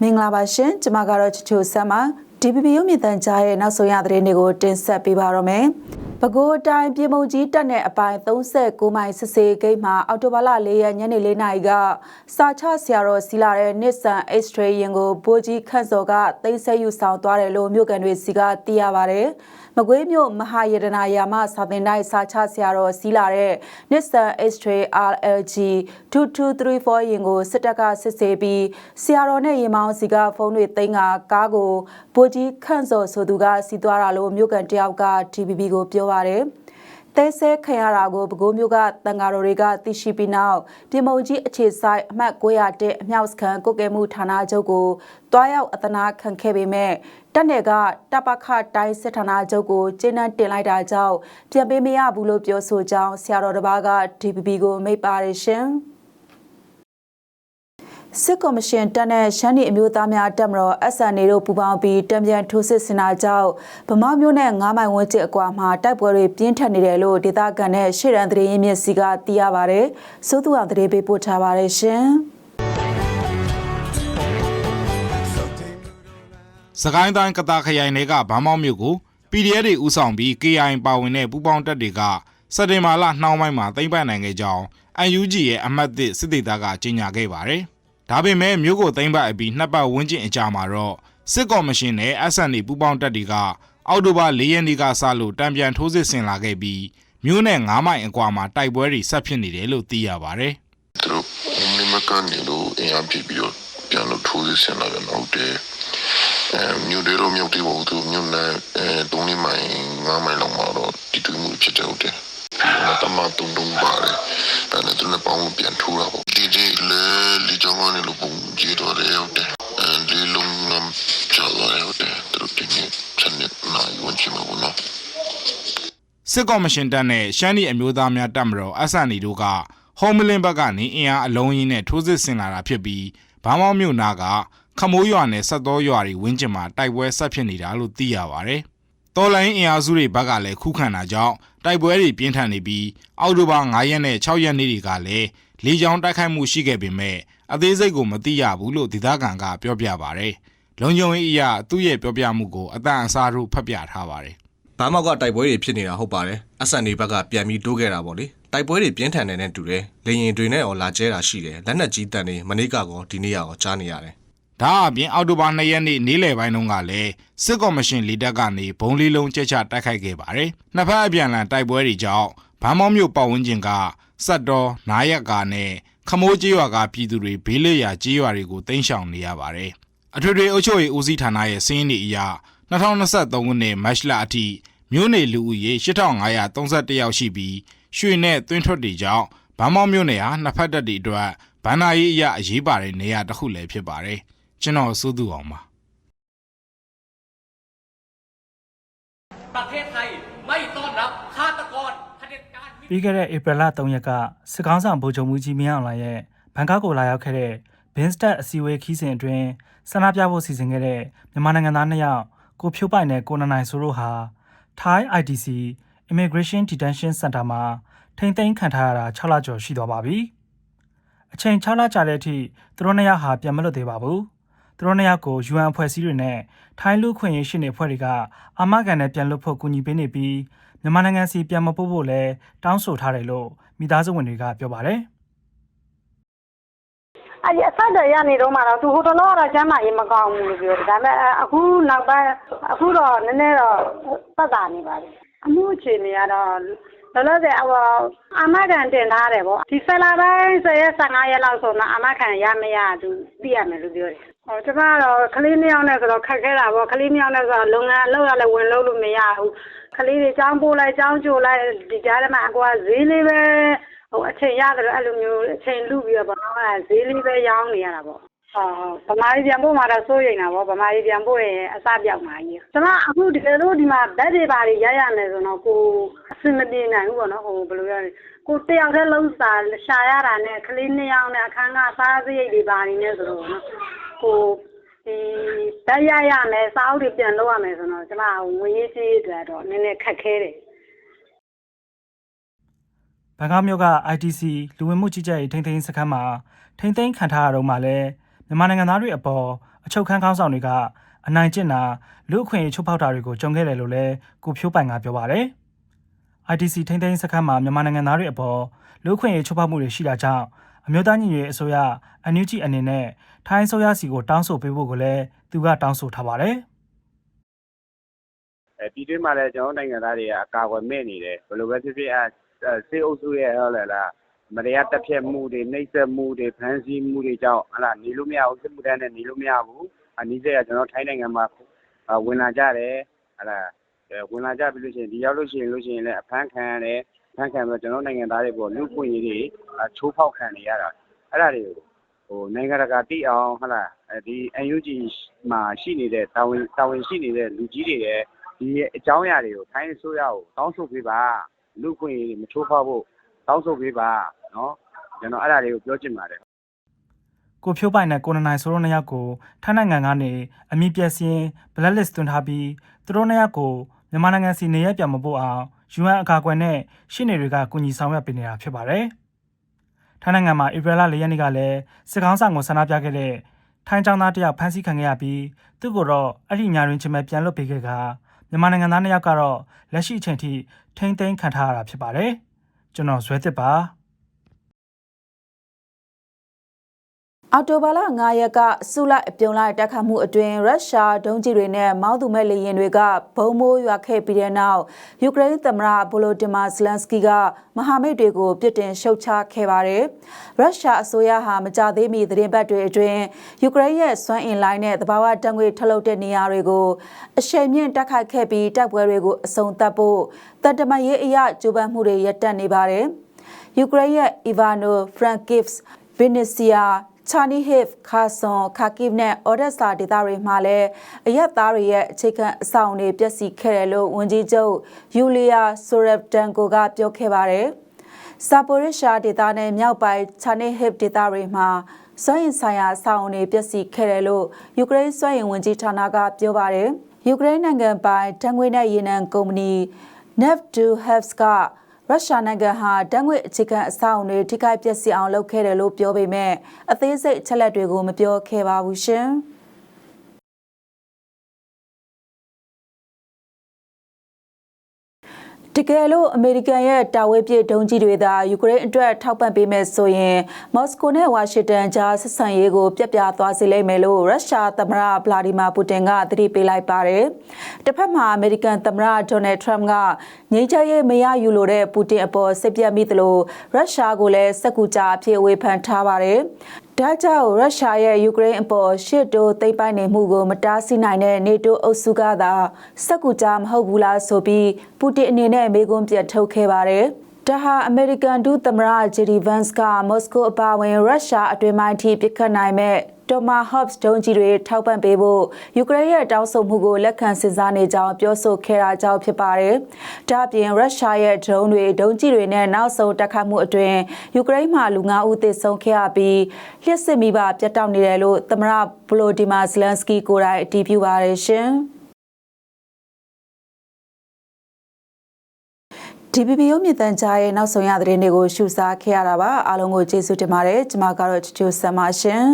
မင်္ဂလာပါရှင်ကျမကတော့ချချိုဆမ်ပါ DPP ရုပ်မြင်သံကြားရဲ့နောက်ဆုံးရသတင်းတွေကိုတင်ဆက်ပေးပါရမယ်ပဲခူးအတိုင်းပြည်မုံကြီးတက်တဲ့အပိုင်း39မိုင်စစ်စေးဂိတ်မှာအော်တိုဘာလ၄ရက်ညနေ၄နာရီကစာချဆရာတော်စီလာတဲ့ Nissan X-Trail ယာဉ်ကိုဘိုးကြီးခန့်စော်ကတိတ်ဆက်ယူဆောင်သွားတယ်လို့မြို့ကန်တွေစီကသိရပါဗျ။ မကွေးမြို့မဟာယတနာယာမစာသင်တိုင်းစာချဆရာတော်စီလာတဲ့ Nissan X-Trail RLG 2234ယာဉ်ကိုစစ်တပ်ကစစ်ဆေးပြီးဆရာတော်နဲ့ရင်မောင်းစီကဖုန်းတွေတင်ကကားကိုဘိုးကြီးခန့်စော်ဆိုသူကစီးသွားတာလို့မြို့ကန်တယောက်က TVB ကိုပြောပါတယ်။ တဲဆဲခံရတာကိုပဲခူးမြို့ကတန်ဃာတော်တွေကသိရှိပြီးနောက်ဒီမုံကြီးအခြေဆိုင်အမှတ်900တဲ့အမြောက်စခန်းကုတ်ကဲမှုဌာနချုပ်ကိုတွားရောက်အသနာခံခဲ့ပေမဲ့တက်နယ်ကတပခတိုင်းစစ်ဌာနချုပ်ကိုကျင်းနှံတင်လိုက်တာကြောင့်ပြန်ပေးမရဘူးလို့ပြောဆိုကြောင်းဆရာတော်တစ်ပါးက DPP ကိုမိတ်ပါတယ်ရှင်။ စစ်ကော်မရှင်တက်တဲ့ရှမ်းပြည်အမျိုးသားများတက်မတော် SNA တို့ပူးပေါင်းပြီးတံပြန်ထိုးစစ်ဆင်တာကြောင့်ဗမာမျိုးနဲ့9မိုင်ဝန်းကျင်အကွာမှာတိုက်ပွဲတွေပြင်းထန်နေတယ်လို့ဒေသခံနဲ့ရှေ့ရန်သတင်းရင်းမြစ်စီကသိရပါဗျ။စိုးသူအောင်သတင်းပေးပို့ထားပါတယ်ရှင်။စကိုင်းတိုင်းကတာခရိုင်တွေကဗန်းမောက်မြို့ကို PDF တွေဥဆောင်ပြီး KI ပါဝင်တဲ့ပူးပေါင်းတပ်တွေကစက်တင်ဘာလနှောင်းပိုင်းမှာသိမ်းပိုက်နိုင်ခဲ့ကြောင်း UNG ရဲ့အမှတ်1စစ်ဒေသကကြေညာခဲ့ပါတယ်။ ဒါပေမဲ့မြို့ကိုသိမ်းပိုက်အပြီးနှစ်ပတ်ဝန်းကျင်အကြာမှာတော့စစ်ကော်မရှင်နဲ့ SND ပူးပေါင်းတပ်တွေကအောက်တိုဘာ၄ရက်နေ့ကစလို့တံပြန်ထိုးစစ်ဆင်လာခဲ့ပြီးမြို့နဲ့9မိုင်အကွာမှာတိုက်ပွဲတွေဆက်ဖြစ်နေတယ်လို့သိရပါတယ်။သူတို့အုံးနေမကနေလို့အင်အားပြည့်ပြီးတော့ပြန်လို့ထိုးစစ်ဆင်လာတယ်ဟုတ်တယ်အဲမြို့တွေတော့မြို့တွေပေါ့သူမြို့နဲ့အဲတုံးလေးမိုင်ငါးမိုင်လောက်မှာတော့တီတူမှုဖြစ်တယ်ဟုတ်တယ်တမတုံတုံပါတယ်အဲနဲ့သူနဲ့ပေါင်းပြန်ထိုးတာပေါ့ ဒီဒီလေလီကြောင်းကနေလို့ပုံကြည့်တော့တယ်ဟုတ်တယ်အဲဒီလုံးငမ်ချလာဟုတ်တယ်သူတို့တင်နေချက်နေနိုင်ဝင်ချင်မှာပေါ့နော်စစ်ကော်မရှင်တပ်နဲ့ရှမ်းပြည်အမျိုးသားများတပ်မတော် SND တို့ကဟုံးမလင်းဘက်ကနေအင်အားအလုံးရင်းနဲ့ထိုးစစ်ဆင်လာတာဖြစ်ပြီးဗန်းမောက်မြို့နာကခမိုးရွာနဲ့ဆက်တော်ရွာတွေဝင်းကျင်မှာတိုက်ပွဲဆက်ဖြစ်နေတာလို့သိရပါဗျ။တော်လိုင်းအင်အားစုတွေဘက်ကလည်းခုခံတာကြောင့် တိုက်ပွဲတွေပြင်းထန်နေပြီးအောက်တိုဘာ9ရက်နဲ့6ရက်နေ့တွေကလည်းလေကြောင်းတိုက်ခိုက်မှုရှိခဲ့ပေမဲ့အသေးစိတ်ကိုမသိရဘူးလို့ဒေသခံကပြောပြပါဗျ။လုံခြုံရေးအရာသူ့ရဲ့ပြောပြမှုကိုအတန်အစားတို့ဖတ်ပြထားပါတယ်ဘာမောက်ကတိုက်ပွဲတွေဖြစ်နေတာဟုတ်ပါတယ်အဆန်တွေဘက်ကပြန်ပြီးတိုးခဲ့တာပေါ့လေတိုက်ပွဲတွေပြင်းထန်နေတဲ့တူတယ်လေရင်တွေနဲ့ရောလာကျဲတာရှိတယ်လက်နက်ကြီးတန်တွေမနေ့ကကောဒီနေ့ရောကြားနေရတယ်။ ဒါအပြင်အောက်တိုဘာ2ရက်နေ့နေ့လယ်ပိုင်းတုန်းကလည်းစစ်ကော်မရှင်လီတက်ကနေဘုံလေးလုံးကျက်ချတိုက်ခိုက်ခဲ့ပါတယ်။နှစ်ဖက်အပြန်အလှန်တိုက်ပွဲတွေကြောင့်ဗန်းမောက်မြို့ပတ်ဝန်းကျင်ကစက်တော်နားရက်ကာနဲ့ခမိုးကျေးရွာကပြည်သူတွေဘေးလွတ်ရာကျေးရွာတွေကိုတိမ်းရှောင်နေရပါတယ်။အထွေထွေအုပ်ချုပ်ရေးဦးစီးဌာနရဲ့စည်းရင်းတွေအရ2023ခုနှစ်မတ်လအထိမြို့နေလူဦးရေ8531ယောက်ရှိပြီးရွှေနဲ့သွင်းထွက်တွေကြောင့်ဗန်းမောက်မြို့နယ်ဟာနှစ်ဖက်တပ်တွေအတွက်ဗန္နာရေးအရအရေးပါတဲ့နေရာတစ်ခုလည်းဖြစ်ပါတယ်။ ကျွန်တော်စိုးသူအောင်ပါ ประเทศไทยไม่ต้อนรับฆาตกรเผด็จการมิ ပြီးခဲ့တဲ့ဧပြီလ3ရက်ကစစ်ကောင်းဆောင်ဗိုလ်ချုပ်မှုကြီးမင်းအောင်လှိုင်ရဲ့ဘန်ကောက်ကိုလာရောက်ခဲ့တဲ့ဘင်းစတက်အစည်းအဝေးခီးစဉ်အတွင်းဆန္ဒပြဖို့စီစဉ်ခဲ့တဲ့မြန်မာနိုင်ငံသားနှစ်ယောက်ကိုဖြိုးပိုင်နဲ့ကိုနနိုင်ဆိုတို့ဟာ Thai IDC Immigration Detention Center မှာထိမ့်သိမ်းခံထားရတာ6လကျော်ရှိသွားပါပြီ။အချိန်6လကြာတဲ့အထိသူတို့နှစ်ယောက်ဟာပြန်မလွတ်သေးပါဘူး။ သူတို့နှစ်ယောက်ကို UN အဖွဲ့အစည်းတွေနဲ့ထိုင်းလူခွင့်ရေးရှိနေအဖွဲ့တွေကအာမခံနဲ့ပြန်လွတ်ဖို့ကူညီပေးနေပြီးမြန်မာနိုင်ငံစီပြန်မပို့ဖို့လည်းတောင်းဆိုထားတယ်လို့မိသားစုဝင်တွေကပြောပါတယ်။အဲ့ဒီအဆက်တွေရနေတော့မှတော့သူဟိုတလောကတော့ကျမ်းမာရေးမကောင်းဘူးလို့ပြောတယ်ဒါပေမဲ့အခုနောက်ပိုင်းအခုတော့နည်းနည်းတော့သက်သာနေပါပြီအမှုအခြေအနေကတော့လောလောဆယ်ဟိုအာမခံတင်ထားတယ်ပေါ့ဒီဆယ်လပိုင်း10ရက်15ရက်လောက်ဆိုတော့အာမခံရမရသူသိရမယ်လို့ပြောတယ် ဟောကျမကတော့ကလေးနှစ်ယောက်နဲ့ဆိုတော့ခက်ခဲတာပေါ့ကလေးနှစ်ယောက်နဲ့ဆိုတော့လုပ်ငန်းလုပ်ရလဲဝင်လုပ်လို့မရဘူးကလေးတွေចောင်းပို့လိုက်ចောင်းကြိုလိုက်ဒီကြားထဲမှာအကွာဈေးလေးပဲဟိုအချိန်ရတယ်အဲ့လိုမျိုးအချိန်လူပြီးတော့ဘာမှဈေးလေးပဲရောင်းနေရတာပေါ့ဟုတ်ဗမာပြည်ပြန်ဖို့မှာတော့စိုးရိမ်တာပေါ့ဗမာပြည်ပြန်ဖို့ရင်အစပြောက်မှာကြီးကျွန်မအခုဒီလိုတို့ဒီမှာဘက်တွေပါတွေရရမယ်ဆိုတော့ကိုအစင်မပြေနိုင်ဘူးပေါ့နော်ဟိုဘယ်လိုရလဲကိုတယောက်တည်းလုံးစာရှာရတာနဲ့ကလေးနှစ်ယောက်နဲ့အခန်းကစားစရိတ်တွေပါနေနေဆိုတော့နော် ကိုဒီဘက်ရရမယ်စာအုပ်တွေပြန်လုပ်ရမယ်ဆိုတော့ကျွန်မငွေရေးကြေးတွေတော့နည်းနည်းခက်ခဲတယ်ဘန်ကောက်မြို့က ITC လူဝင်မှုကြီးကြပ်ရေးထိန်းသိမ်းရေးစခန်းမှာထိမ့်သိမ်းခံထားရတော့မှလည်းမြန်မာနိုင်ငံသားတွေအပေါ်အချုပ်ခန်းခေါင်းဆောင်တွေကအနိုင်ကျင့်တာလူအခွင့်အရေးချုပ်ဖောက်တာတွေကိုကြုံခဲ့တယ်လို့လည်းကိုဖြိုးပိုင်ကပြောပါတယ်။ ITC ထိမ့်သိမ်းစခန်းမှာမြန်မာနိုင်ငံသားတွေအပေါ်လူအခွင့်အရေးချုပ်ဖောက်မှုတွေရှိတာကြောင့်အမျိုးသားညီညွတ်ရေးအစိုးရ NUG အနေနဲ့ ထိုင်းအစိုးရစီကိုတောင်းဆိုပေးဖို့ကိုလည်းသူကတောင်းဆိုထားပါတယ်။အဲပြည်တွင်းမှာလည်းကျွန်တော်တို့နိုင်ငံသားတွေကအကာအကွယ်မဲ့နေတယ်ဘယ်လိုပဲဖြစ်ဖြစ်အဲအဲစေအုပ်စုရဲ့ဟုတ်လားလားမတရားတပ်ဖြတ်မှုတွေနှိပ်စက်မှုတွေဖမ်းဆီးမှုတွေကြောင့်ဟလာနေလို့မရဘူးစစ်မှုထမ်းနဲ့နေလို့မရဘူးအနည်းစက်ကကျွန်တော်ထိုင်းနိုင်ငံမှာအာဝင်လာကြတယ်ဟလာအဲဝင်လာကြပြီလို့ရှိရင်ဒီရောက်လို့ရှိရင်လို့ရှိရင်လည်းအဖမ်းခံရတယ်ဖမ်းခံပြီးတော့ကျွန်တော်နိုင်ငံသားတွေပေါ့လူ့ခွင့်ရေးတွေအချိုးဖောက်ခံနေရတာအဲ့ဒါတွေကိုဟို နိုင်ငံတကာသိအောင်ဟလာအဲဒီ UNG မှာရှိနေတဲ့တာဝန်တာဝန်ရှိနေတဲ့လူကြီးတွေရဲ့ဒီအကြောင်းအရာတွေကိုထိုင်းအစိုးရကိုတောင်းဆိုပေးပါလူ့ခွင့်ရေးတွေမချိုးဖောက်ဖို့တောင်းဆိုပေးပါနော်ကျွန်တော်အဲ့ဒါတွေကိုပြောချင်ပါတယ်ကိုဖြိုးပိုင်နဲ့ကိုနနိုင်ဆိုတို့နှစ်ယောက်ကိုထိုင်းနိုင်ငံကနေအမိပြက်စင်း blacklist သွင်းထားပြီးသူတို့နှစ်ယောက်ကိုမြန်မာနိုင်ငံစီနေရပြန်မပို့အောင် UN အကာအကွယ်နဲ့ရှင်းနေတွေကကူညီဆောင်ရွက်ပေးနေတာဖြစ်ပါတယ်။ ထိုင်းနိုင်ငံမှာဧပြီလ၄ရက်နေ့ကလည်းစစ်ကောင်းဆောင်ကိုဆန္ဒပြခဲ့တဲ့ထိုင်းចောင်းသားတစ်ယောက်ဖမ်းဆီးခံခဲ့ရပြီးသူ့ကိုတော့အဲ့ဒီညာတွင်ချင်းပဲပြန်လွတ်ပေးခဲ့ကမြန်မာနိုင်ငံသားနှစ်ယောက်ကတော့လက်ရှိအချိန်ထိထိမ့်သိမ်းခံထားရတာဖြစ်ပါတယ်။ကျွန်တော်ဇွဲသစ်ပါ။ အော်တိုဘာလ9ရက်ကဆုလိုက်အပြုံလိုက်တက်ခတ်မှုအတွင်းရုရှားဒုံးကျည်တွေနဲ့မောင်းသူမဲ့လေယာဉ်တွေကဘုံမိုးရွာခဲ့ပြီးတဲ့နောက်ယူကရိန်းသမ္မတဗိုလိုဒီမာဇလန်စကီကမဟာမိတ်တွေကိုပြစ်တင်ရှုတ်ချခဲ့ပါတယ်။ရုရှားအစိုးရဟာမကြသေးမီသတင်းပတ်တွေအတွင်းယူကရိန်းရဲ့စွမ်းအင်လိုင်းနဲ့သဘာဝတံငွေထုတ်လုပ်တဲ့နေရာတွေကိုအရှိန်မြင့်တက်ခတ်ခဲ့ပြီးတိုက်ပွဲတွေကိုအဆုံးသတ်ဖို့တန်တမရေးအရကြိုးပမ်းမှုတွေရပ်တန့်နေပါတယ်။ယူကရိန်းရဲ့ Ivano Frankivs Vinnytsia ချာနီဟစ်ခါဆွန်ခါကိဗ်နဲ့အော်ဒက်ဆာဒေသတွေမှာလည်းအရက်သားတွေရဲ့အခြေခံအဆောင်တွေပျက်စီးခဲ့တယ်လို့ဝန်ကြီးချုပ်ယူလီယာဆိုရက်တန်ကိုကပြောခဲ့ပါတယ်။ဆာပိုရရှာဒေသနဲ့မြောက်ပိုင်းချာနီဟစ်ဒေသတွေမှာစွမ်းအင်ဆိုင်ရာအဆောင်တွေပျက်စီးခဲ့တယ်လို့ယူကရိန်းစွမ်းအင်ဝန်ကြီးဌာနကပြောပါတယ်။ယူကရိန်းနိုင်ငံပိုင်တံငွေနဲ့ရေနံကုမ္ပဏီ Neft2Havs က ရုရှားနိုင်ငံဟာတံငွေအခြေခံအဆောက်အုံတွေထိခိုက်ပျက်စီးအောင်လုပ်ခဲ့တယ်လို့ပြောပေမဲ့အသေးစိတ်အချက်လက်တွေကိုမပြောခဲ့ပါဘူးရှင်။ တကယ်လို့အမေရိကန်ရဲ့တာဝေးပြည့်ဒုံးကြီးတွေသာယူကရိန်းအတွက်ထောက်ပံ့ပေးမယ်ဆိုရင်မော်စကိုနဲ့ဝါရှင်တန်ကြားဆက်ဆံရေးကိုပြက်ပြားသွားစေလိမ့်မယ်လို့ရုရှားသမ္မတဗလာဒီမာပူတင်ကသတိပေးလိုက်ပါတယ်။တစ်ဖက်မှာအမေရိကန်သမ္မတဒေါ်နယ်ထရမ့်ကငြိမ်းချမ်းရေးမရယူလိုတဲ့ပူတင်အပေါ်စိတ်ပြတ်မိသလိုရုရှားကိုလည်းစက်ကူကြအဖြစ်ဝေဖန်ထားပါတယ်။ ဒါကြောင့်ရုရှားရဲ့ယူကရိန်းအပေါ်ရှစ်တိုးသိမ်းပိုက်နေမှုကိုမတားဆီးနိုင်တဲ့နေတိုးအုပ်စုကသာစက်ကူကြမဟုတ်ဘူးလားဆိုပြီးပူတင်အနေနဲ့အမေကွန်းပြတ်ထုတ်ခဲ့ပါတယ်။ဒါဟာအမေရိကန်ဒုသမ္မတဂျီဒီဗန်စ်ကမော်စကိုအပါအဝင်ရုရှားအတွင်းပိုင်းထိပစ်ခတ်နိုင်မဲ့ တိုမာဟော့စ်ဒုံးကြီးတွေထောက်ပံ့ပေးဖို့ယူကရိန်းရဲ့တောင်းဆိုမှုကိုလက်ခံစဉ်းစားနေကြောင်းပြောဆိုခဲ့တာကြောင့်ဖြစ်ပါတယ်။ဒါ့အပြင်ရုရှားရဲ့ဒရုန်းတွေဒုံးကြီးတွေနဲ့နောက်ဆုံးတက်ခတ်မှုအတွင်းယူကရိန်းမှာလူ9ဦးသေဆုံးခဲ့ရပြီးလျှက်စစ်မိဘပြတ်တောက်နေတယ်လို့သမ္မတဗလိုဒီမာဇလန်စကီကိုယ်တိုင်အတည်ပြုပါတယ်ရှင်။ DPP ရုံးမြင့်တန်ကြားရဲ့နောက်ဆုံးရသတင်းတွေကိုရှုစားခဲ့ရတာပါအားလုံးကိုကျေးဇူးတင်ပါတယ်ကျွန်မကတော့ချူချူဆမ်ပါရှင်